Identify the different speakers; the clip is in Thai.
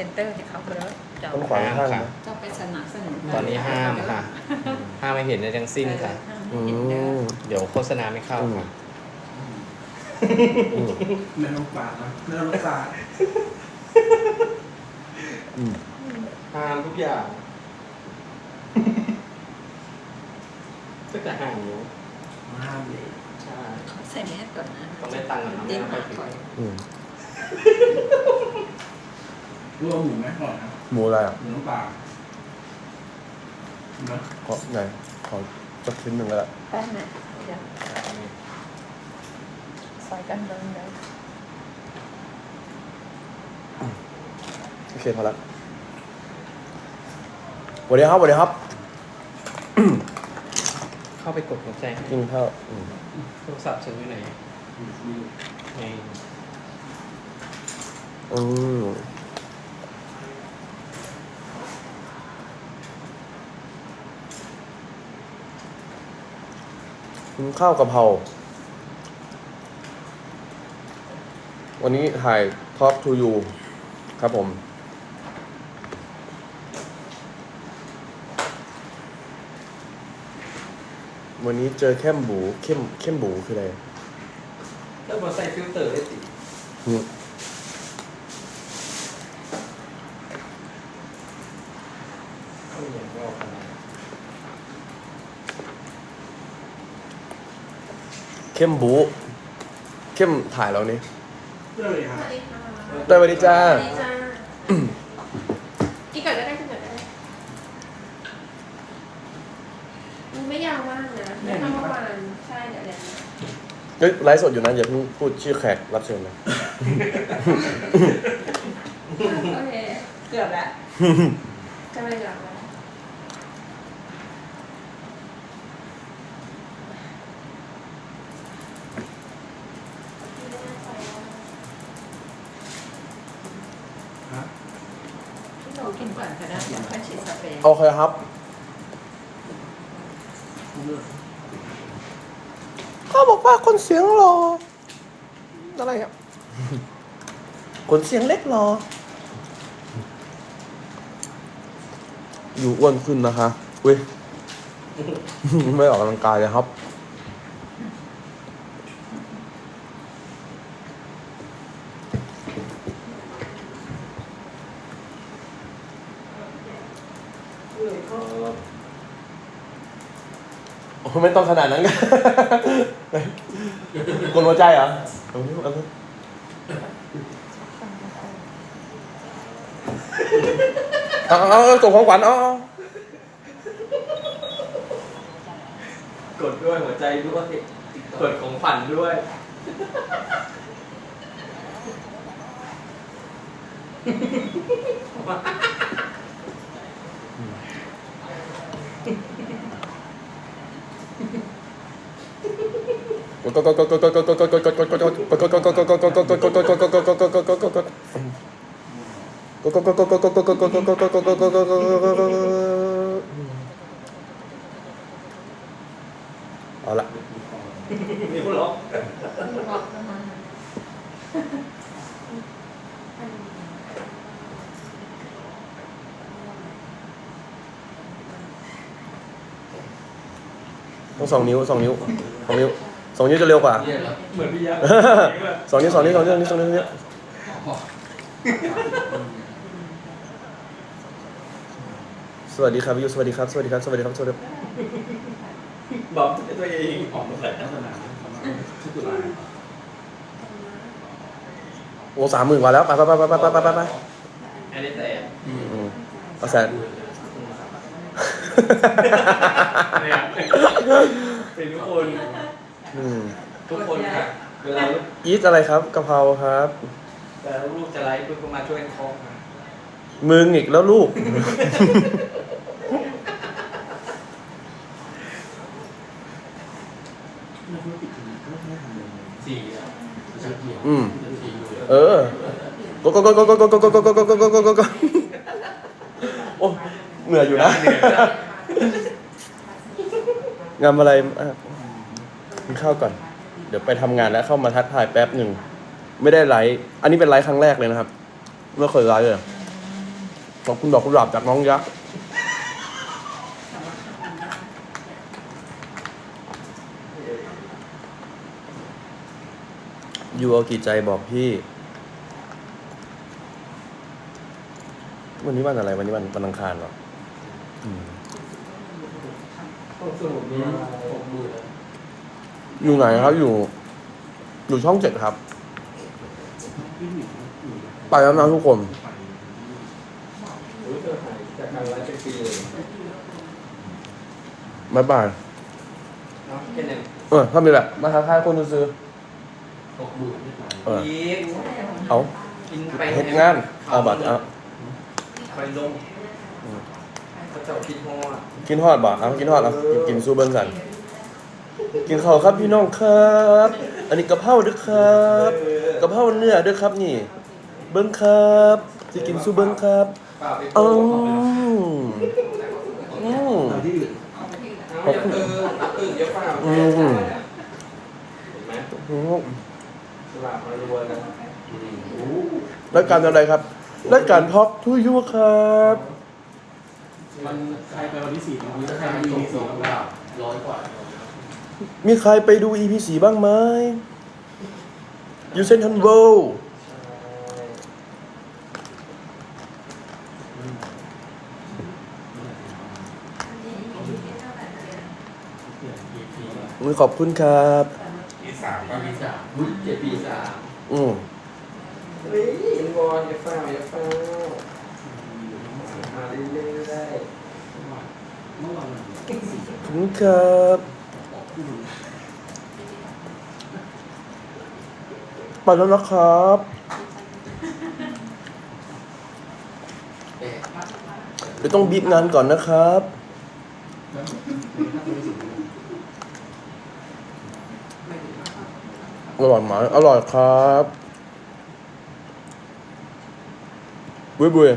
Speaker 1: ซ็นเตอร์ให้เขาไปแล้วเจ้า
Speaker 2: ต้องขวางข้าง
Speaker 3: ค่ะ
Speaker 2: นะ
Speaker 1: เจ้าไปสนับสนุน
Speaker 3: ตอนนี้ห้ามค่ะ ห้ามไม่เห็นในทั้งสิ้นค่ะ
Speaker 2: อืม
Speaker 3: เดี๋ยวโฆษณาไม่เข้าค่ะ
Speaker 2: อืม
Speaker 4: แม่น้องปลานะแม่น้องปลา
Speaker 2: อืม
Speaker 3: ห้ามทุกอย่างก็จะห้ามอยู่
Speaker 4: มาห้ามเลย
Speaker 3: ใช่
Speaker 1: ใส่แมสก่อนนะ
Speaker 3: ต้องได้ตังค์ก่อนนะไม่
Speaker 1: เต้น
Speaker 3: ต้องไป
Speaker 1: มา
Speaker 3: ถึง
Speaker 1: ก่อน
Speaker 2: อืม
Speaker 4: รวมหมูไหมก่อนนะ
Speaker 2: หมูอะไรอะ
Speaker 4: หมูน้องปลาเนอะ
Speaker 2: ขอไหนขอสักชิ้นหนึ่งก็ได้
Speaker 1: แป้งน่ะเดี๋ยวใส่กันเดินเลย
Speaker 2: โอเคพอละสวัสดีครับสวัสดีครับ
Speaker 3: เข้าไปกดหัวใจให้
Speaker 2: กินข้าวอืม
Speaker 3: โทรศัพท์ฉันอยู่ไหนไง
Speaker 2: อืม กินข้าวกะเพรา วันนี้ถ่าย Talk to you ครับผมวันนี้เจอเข้มบูเข้มเข้มบูคืออะไร
Speaker 3: แล้วมาใส่ฟิลเตอร์ได้สิ
Speaker 2: อืม
Speaker 3: เข้าอย่างว่าขนาด
Speaker 2: เข้มบูเข้มถ่ายแล้วนี่
Speaker 4: เรื่องเลยครับ
Speaker 2: เต้ยสวัสดีจ้า
Speaker 5: สวัสดีจ้ากี่เกิดก็ได้กี่เกิดก็ได้มันไม่ยาวมากนะไม่ต้องประมาณใช่เดี๋ยวเดี๋ยว
Speaker 2: เฮ้ยไลฟ์สดอยู่นะอย่าเพิ่งพูดชื่อแขกรับเชิญนะ
Speaker 5: โอเคเกือบแล้วจะไม่หลับแล้ว
Speaker 4: ฮะ
Speaker 1: พี่หนูกินก่อนก็ได้เดี๋ยวค่อยฉีดสเปรย์
Speaker 2: โอเคครับ
Speaker 4: เขา
Speaker 2: บอกว่าคนเสียงรออะไรครับ คนเสียงเล็กรออยู่อ้วนขึ้นนะคะเว้ย ไม่ออกกำลังกายเลยครับ โอ้ไม่ต้องขนาดนั้นกันกดหัวใจเหรอเอาดิเอาดิเอาเอาเอาส่งของขวัญเอาเอา
Speaker 3: กดด้วยหัวใจด้วยกดของฝันด้วย
Speaker 2: กดกด เอาละ
Speaker 3: มีคนร้อง
Speaker 1: บอกประมาณนั้น
Speaker 2: ต้องสองนิ้วสองนิ้วสองนิ้ว สองนิ้วจะเร็วกว่า
Speaker 3: เหมือนพี่ยักษ์
Speaker 2: สองนิ้วสองนิ้วสองนิ้วสองนิ้วสองนิ้วสวัสดีครับพี่ยูสวัสดีครับ สวัสดีครับสวัสดีครับสวัสดีครับ
Speaker 3: บอกตัวเอง
Speaker 4: ออกมาใส่ลักษณะชื่อตุลา
Speaker 2: โอ้สามหมื่นกว่าแล้วไปไปไปไปไปไปไปไป
Speaker 3: อันนี้แต่
Speaker 2: อืมเอาแสน
Speaker 3: เนี่ยเป็นทุกคน
Speaker 2: อืม
Speaker 3: ทุกคนค่ะเวลาลูก
Speaker 2: อีทอะไรครับกะเพราครับ
Speaker 3: เวลาลูกจะไลฟ์ปุ๊บก็มาช่วยเคาะค่ะ
Speaker 2: มึงอีกแล้วลูก
Speaker 4: ไม่ธุรกิจถึงก็ไม่ทำเลย
Speaker 3: สี่แล้ว
Speaker 4: ใช้เกียร์
Speaker 2: อืม
Speaker 4: สี่อยู่
Speaker 2: เออก็ก็ก็ก็ก็ก็ก็ก็ก็ก็ก็ก็ก็ก็โอ้เหนื่อยอยู่นะ งานอะไรอะ กินข้าวก่อน เดี๋ยวไปทำงานแล้วเข้ามาทักทายแป๊บหนึ่ง ไม่ได้ไลฟ์อันนี้เป็นไลฟ์ครั้งแรกเลยนะครับ ไม่เคยไลฟ์เลย
Speaker 1: อ
Speaker 2: อบคุณดอกกุหลาบจากน้องยักษ์อยู่เอากี่ใจบอกพี่ วันนี้วันอะไร วันนี้วันวันอังคารเหรอ อืม
Speaker 3: สรุปมีหกหมื่น
Speaker 2: อยู่ไหนครับอยู่ อยู่ช่องเจ็ดครับ ไปแล้วนะทุกคน
Speaker 3: รู้เธอหายจากการไลฟ์เป็นปีเลย
Speaker 2: บ๊ายบาย
Speaker 3: เนาะแค่นั้น
Speaker 2: เออถ้ามีแหละ มาทักทายคนซื้อ
Speaker 4: หกหมื่นไม่ไป
Speaker 2: เออ
Speaker 3: อีก
Speaker 2: เอา
Speaker 3: กินไป
Speaker 2: เฮ็ดงาน เอาบัตรเอา
Speaker 3: ไปลงพระเจ้าคิดฮอด
Speaker 2: กินฮอดบ่เอากินฮอดเอากินกินซูเบิ้งสัน กินข้าวครับพี่น้องครับ อันนี้กะเพราด้วยครับกะเพราเนื้อด้วยครับนี่ เบิ้งครับจะกินซูเบิ้งครับอืมอืม
Speaker 4: แต่ที่อื่น
Speaker 3: เอาอย่าตื่นอย่าตื่นเดี๋ยวเปล่า
Speaker 2: อืม
Speaker 3: เห็นไหม
Speaker 2: อืม
Speaker 3: สลับมารัวกา
Speaker 2: ยการอะไรครับรายการท็อกทูยูครับ
Speaker 4: มันใครไปวันที่สี่ตรงนี้ใครมีสี่ตรงร้อยกว่า
Speaker 2: มีใครไปดู EP สี่บ้างไหมยูเซนทันโวมือขอบคุณครับ
Speaker 4: ปีสามปีสามหุ้ยเจ็ดปีสาม
Speaker 2: อืม
Speaker 3: เฮ้ยอินบอลอย่าเฝ้าอย่าเฝ้ามาเรื่อยๆได้
Speaker 4: เมื่อวาน
Speaker 2: ขอบคุณครับไป แล้วนะครับ เดี๋ยวต้องบีบงานก่อนนะครับ อร่อยไหมอร่อยครับบุยบุย